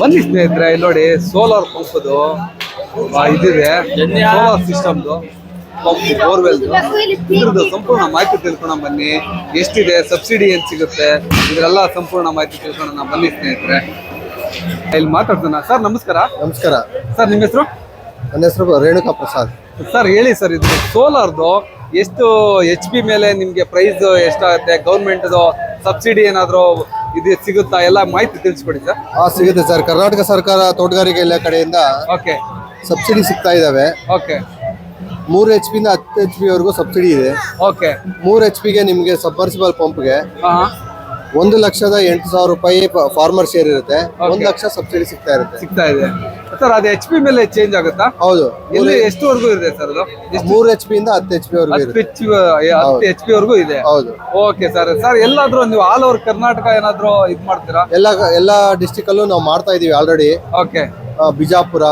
ಬನ್ನಿ ಸ್ನೇಹಿತರೆ ಇಲ್ಲಿ ನೋಡಿ ಸೋಲಾರ್ ಪಂಪ್ದು ಇದಿದೆ. ಸೋಲಾರ್ ಸಿಸ್ಟಮ್ದು ಪಂಪ್ ಬೋರ್ವೆಲ್ ಇದ್ರದ್ದು ಸಂಪೂರ್ಣ ಮಾಹಿತಿ ತಿಳ್ಕೊಳ ಬನ್ನಿ. ಎಷ್ಟಿದೆ ಸಬ್ಸಿಡಿ ಏನ್ ಸಿಗುತ್ತೆ? ಇದ್ರೆಲ್ಲ ಸಂಪೂರ್ಣ ಮಾಹಿತಿ ತಿಳ್ಕೊಳ್ಳೋಣ ಬನ್ನಿ ಸ್ನೇಹಿತರೆ. ಇಲ್ಲಿ ಮಾತಾಡ್ತಾನ ಸರ್ ನಮಸ್ಕಾರ. ನಮಸ್ಕಾರ. ಸರ್ ನಿಮ್ಮ ಹೆಸರು? ನನ್ನ ಹೆಸರು ರೇಣುಕಾ ಪ್ರಸಾದ್. ಸರ್ ಹೇಳಿ ಸರ್ ಇದು ಸೋಲಾರ್ದು ಎಷ್ಟು ಎಚ್ ಪಿ ಮೇಲೆ ನಿಮ್ಗೆ ಪ್ರೈಸ್ ಎಷ್ಟಾಗುತ್ತೆ? ಗೌರ್ಮೆಂಟ್ದು ಸಬ್ಸಿಡಿ ಏನಾದರೂ ಇದು ಸಿಗುತ್ತಾ? ಎಲ್ಲ ಮಾಹಿತಿ ತಿಳಿಸ್ಕೊಡಿ ಸರ್. ಆ ಸಿಗುತ್ತೆ ಸರ್. ಕರ್ನಾಟಕ ಸರ್ಕಾರ ತೋಟಗಾರಿಕೆ ಇಲ್ಲ ಕಡೆಯಿಂದ ಓಕೆ. ಸಬ್ಸಿಡಿ ಸಿಗ್ತಾ ಇದಾವೆ. ಓಕೆ. ಮೂರು ಎಚ್ ಪಿಂದ ಹತ್ತು ಎಚ್ ಪಿ ವರೆಗೂ ಸಬ್ಸಿಡಿ ಇದೆ. ಓಕೆ. ಮೂರು ಎಚ್ ಪಿಗೆ ನಿಮಗೆ ಸಬ್ಮರ್ಸಿಬಲ್ ಪಂಪ್ಗೆ ಹಾ. ಒಂದು ಲಕ್ಷದ ಎಂಟು ಸಾವಿರ ರೂಪಾಯಿ ಫಾರ್ಮರ್ ಶೇರ್ ಇರುತ್ತೆ. ಒಂದು ಲಕ್ಷ ಸಬ್ಸಿಡಿ ಸಿಗ್ತಾ ಇರುತ್ತೆ. ಸಿಗ್ತಾ ಇದೆ. ಸರ್ ಅದು ಎಚ್ ಪಿ ಮೇಲೆ ಚೇಂಜ್ ಆಗುತ್ತಾ? ಹೌದು. ಎಲ್ಲಿ ಎಷ್ಟುವರೆಗೂ ಇದೆ ಸರ್ ಅದು? ಎಷ್ಟು? ಮೂರು ಎಚ್ ಪಿಂದ ಹತ್ತು ಎಚ್ ಪಿ ವರೆಗೂ ಹತ್ತು ಎಚ್ ಹತ್ತು ಎಚ್ ಪಿ ವರೆಗೂ ಇದೆ? ಹೌದು. ಓಕೆ ಸರ್ ಸರ್ ಎಲ್ಲಾದ್ರೂ ನೀವು ಆಲ್ ಓವರ್ ಕರ್ನಾಟಕ ಏನಾದ್ರೂ ಇದು ಮಾಡ್ತೀರಾ? ಎಲ್ಲ ಎಲ್ಲ ಡಿಸ್ಟಿಕ್ ಅಲ್ಲೂ ನಾವು ಮಾಡ್ತಾ ಇದೀವಿ already okay Bijapur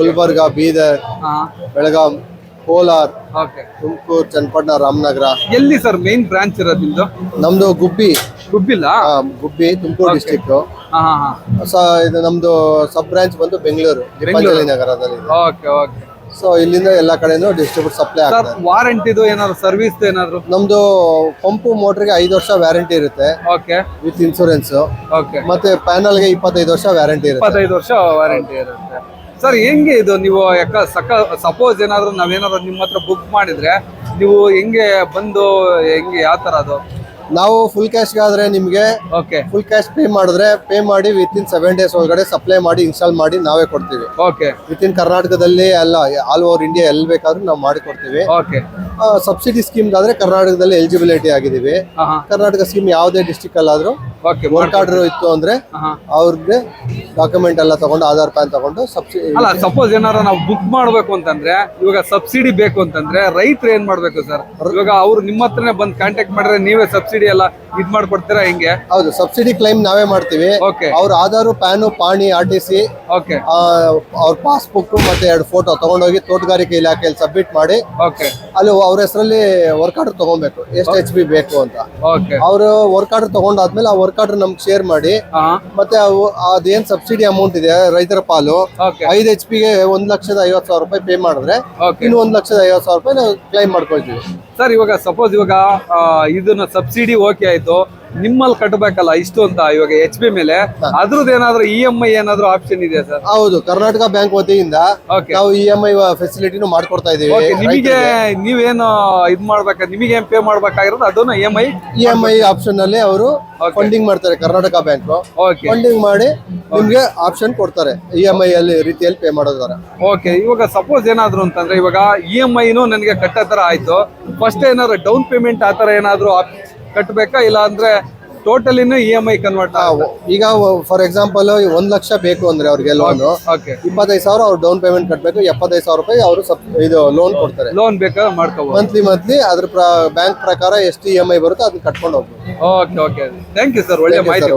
Gulbarga Bidar Belgaum Kolar okay Tumakuru Channapatna Ramanagara. ಎಲ್ಲಿ ಸರ್ ಮೇನ್ ಬ್ರಾಂಚ್ ಇರೋದು ನಿಮ್ದು? ನಮ್ದು ಗುಬ್ಬಿ. ಗುಬ್ಬಿಲ್ಲ ಗುಬ್ಬಿ ತುಮಕೂರು ಡಿಸ್ಟಿಕ್ ಸ ಇದು ನಮ್ದು ಸಬ್ ಬ್ರಾಂಚ್ ಬಂದು ಬೆಂಗಳೂರು ಬೆಂಗಳೂರು. ನಗರದಲ್ಲಿ ಓಕೆ ಓಕೆ. ಸೊ ಇಲ್ಲಿಂದ ಎಲ್ಲಾ ಕಡೆನೂ ಡಿಸ್ಟ್ರಿಬ್ಯೂಟ್ ಸಪ್ಲೈ ಸರ್ ಆಗ್ತದೆ. ವಾರಂಟಿದು ಏನಾದ್ರು ಸರ್ವಿಸ್ ಏನಾದ್ರು? ನಮ್ದು ಪಂಪು ಮೋಟರ್ಗೆ ಐದು ವರ್ಷ ವ್ಯಾರಂಟಿ ಇರುತ್ತೆ. ಓಕೆ. With insurance okay. ಮತ್ತೆ ಪ್ಯಾನಲ್ಗೆ ಇಪ್ಪತ್ತೈದು ವರ್ಷ ವ್ಯಾರಂಟಿ ಇರುತ್ತೆ. ಇಪ್ಪತ್ತೈದು ವರ್ಷ ವಾರಂಟಿ ಇರುತ್ತೆ. ಸರ್ ಹೆಂಗೆ ಇದು ನೀವು ಯಾಕ ಸಕ ಸಪೋಸ್ ಏನಾದ್ರು ನಾವೇನಾದ್ರು ನಿಮ್ಮ ಹತ್ರ ಬುಕ್ ಮಾಡಿದ್ರೆ ನೀವು ಹೆಂಗೆ ಬಂದು ಹೆಂಗೆ ಯಾವ ತರ ಅದು? ನಾವು ಫುಲ್ ಕ್ಯಾಶ್ ಆದ್ರೆ ನಿಮಗೆ ಓಕೆ ಫುಲ್ ಕ್ಯಾಶ್ ಪೇ ಮಾಡಿದ್ರೆ ಪೇ ಮಾಡಿ ವಿತ್ ಇನ್ ಸೆವೆನ್ ಡೇಸ್ ಒಳಗಡೆ ಸಪ್ಲೈ ಮಾಡಿ ಇನ್ಸ್ಟಾಲ್ ಮಾಡಿ ನಾವೇ ಕೊಡ್ತೀವಿ. ಓಕೆ ವಿತ್ ಇನ್ ಕರ್ನಾಟಕದಲ್ಲಿ ಎಲ್ಲ ಆಲ್ ಓವರ್ ಇಂಡಿಯಾ ಎಲ್ಲಿ ಬೇಕಾದ್ರೂ ನಾವು ಮಾಡಿ ಕೊಡ್ತೀವಿ. ಓಕೆ ಸಬ್ಸಿಡಿ ಸ್ಕೀಮ್ ಆದ್ರೆ ಕರ್ನಾಟಕದಲ್ಲಿ ಎಲಿಜಿಬಿಲಿಟಿ ಆಗಿದ್ದೀವಿ ಕರ್ನಾಟಕ ಸ್ಕೀಮ್ ಯಾವುದೇ ಡಿಸ್ಟಿಕ್ ಅಲ್ಲಾದ್ರೂ ವರ್ಕ್ ಆರ್ಡರ್ ಇತ್ತು ಅಂದ್ರೆ ಅವ್ರಿಗೆ ಡಾಕ್ಯುಮೆಂಟ್ ಎಲ್ಲ ತಗೊಂಡು ಆಧಾರ್ ಪ್ಯಾನ್ ತಗೊಂಡು ಸಬ್ಸಿಡಿ ಅಲ್ಲ ಸಪೋಸ್ ಏನಾರ ನಾವು ಬುಕ್ ಮಾಡ್ಬೇಕು ಅಂತಂದ್ರೆ ಇವಾಗ ಸಬ್ಸಿಡಿ ಬೇಕು ಅಂತಂದ್ರೆ ರೈತರು ಏನ್ ಮಾಡ್ಬೇಕು ಸರ್ ಇವಾಗ ಅವ್ರು ನಿಮ್ಮ ಹತ್ರನೇ ಬಂದ್ ಕಾಂಟ್ಯಾಕ್ಟ್ ಮಾಡಿದ್ರೆ ನೀವೇ ಸಬ್ಸಿಡಿ ಎಲ್ಲ ಇದ್ ಮಾಡ್ಕೊಡ್ತೀರಾ ಹಿಂಗೆ? ಹೌದು ಸಬ್ಸಿಡಿ ಕ್ಲೈಮ್ ನಾವೇ ಮಾಡ್ತೀವಿ. ಓಕೆ ಅವ್ರ ಆಧಾರ್ ಪ್ಯಾನು ಪಾಣಿ ಆರ್ ಟಿ ಸಿ ಓಕೆ ಅವ್ರ ಪಾಸ್ಬುಕ್ ಮತ್ತೆ ಎರಡು ಫೋಟೋ ತಗೊಂಡೋಗಿ ತೋಟಗಾರಿಕೆ ಇಲಾಖೆಯಲ್ಲಿ ಸಬ್ಮಿಟ್ ಮಾಡಿ. ಓಕೆ ಅಲ್ಲಿ ಅವ್ರ ಹೆಸರಲ್ಲಿ ವರ್ಕ್ ಆರ್ಡರ್ ತಗೊಬೇಕು. ಎಷ್ಟು ಎಚ್ ಬಿ ಬೇಕು ಅಂತ. ಓಕೆ ಅವರು ವರ್ಕ್ ಆರ್ಡರ್ ತಗೊಂಡಾದ್ಮೇಲೆ ಆ ವರ್ಕ್ ಆರ್ಡರ್ ನಮ್ಗೆ ಶೇರ್ ಮಾಡಿ. ಹಾ. ಮತ್ತೆ ಅವು ಅದೇನ್ ಸಬ್ಸಿಡಿ ಅಮೌಂಟ್ ಇದೆ ರೈತರ ಪಾಲು. ಐದು ಎಚ್ ಪಿಗೆ ಒಂದ್ ಲಕ್ಷದ ಐವತ್ ಸಾವಿರ ರೂಪಾಯಿ ಪೇ ಮಾಡಿದ್ರೆ ಇನ್ನು ಒಂದ್ ಲಕ್ಷದ ಐವತ್ ಸಾವಿರ ರೂಪಾಯಿ ನಾವು ಕ್ಲೈಮ್ ಮಾಡ್ಕೊಳ್ತೀವಿ. ಸರ್ ಇವಾಗ ಸಪೋಸ್ ಇವಾಗ ಇದನ್ನ ಸಬ್ಸಿಡಿ ಓಕೆ ಆಯ್ತು. ನಿಮ್ಮಲ್ಲಿ ಕಟ್ಟಬೇಕಲ್ಲ ಇಷ್ಟು ಅಂತ ಇವಾಗ ಎಚ್ ಬಿ ಮೇಲೆ. ಅದ್ರದ್ದು ಏನಾದ್ರು ಇ ಎಂ ಐ ಏನಾದ್ರು ಆಪ್ಷನ್ ಇದೆ ಸರ್? ಹೌದು ಕರ್ನಾಟಕ ಬ್ಯಾಂಕ್ ವತಿಯಿಂದ ಓಕೆ ನಾವು ಇ ಎಂ ಐ ಫೆಸಿಲಿಟಿನೂ ಮಾಡ್ಕೊಡ್ತಾ ಇದೀವಿ ನಿಮಗೆ ನೀವೇನು ಇದ್ ಮಾಡ್ಬೇಕ ನಿಮಗೆ ಏನ್ ಪೇ ಮಾಡ್ಬೇಕಾಗಿರೋದು ಅದನ್ನ E M I E M I option ಅಲ್ಲಿ ಅವರು ಫಂಡಿಂಗ್ ಮಾಡ್ತಾರೆ ಕರ್ನಾಟಕ ಬ್ಯಾಂಕ್. ಓಕೆ ಫಂಡಿಂಗ್ ಮಾಡಿ ನಿಮ್ಗೆ ಆಪ್ಷನ್ ಕೊಡ್ತಾರೆ ಇ ಎಂ ಐ ಅಲ್ಲಿ ರೀತಿಯಲ್ಲಿ ಪೇ ಮಾಡೋದಾರ. ಓಕೆ ಇವಾಗ ಸಪೋಸ್ ಏನಾದ್ರು ಅಂತಂದ್ರೆ ಇವಾಗ ಇ ಎಂ ಐನು ನನಗೆ ಕಟ್ಟೋ ತರ ಆಯ್ತು. ಫಸ್ಟ್ ಏನಾದ್ರು ಡೌನ್ ಪೇಮೆಂಟ್ ಆ ತರ ಏನಾದ್ರು ಕಟ್ಟಬೇಕಾ ಇಲ್ಲ ಅಂದ್ರೆ ಟೋಟಲಿನೂ ಇ ಎಂ ಐ ಕನ್ವರ್ಟ್ ಈಗ ಫಾರ್ ಎಕ್ಸಾಂಪಲ್ ಒಂದ್ ಲಕ್ಷ ಬೇಕು ಅಂದ್ರೆ ಅವ್ರಿಗೆ ಲೋನ್ ಓಕೆ ಇಪ್ಪತ್ತೈದು ಸಾವಿರ ಅವ್ರು ಡೌನ್ ಪೇಮೆಂಟ್ ಕಟ್ಟಬೇಕು ಎಪ್ಪತ್ತೈದು ಸಾವಿರ ರೂಪಾಯಿ ಅವರು ಇದು ಲೋನ್ ಕೊಡ್ತಾರೆ. ಲೋನ್ ಬೇಕಾದ್ರೆ ಮಾಡ್ಕೋಬಹುದು ಮಂತ್ಲಿ ಮಂತ್ಲಿ ಅದ್ರ ಬ್ಯಾಂಕ್ ಪ್ರಕಾರ ಎಷ್ಟು ಇ ಎಂ ಐ ಬರುತ್ತೋ ಅದನ್ನ ಕಟ್ಕೊಂಡು ಹೋಗ್ಬೋದು. Okay okay. Thank you sir ಒಳ್ಳೆ ಮಾಹಿತಿ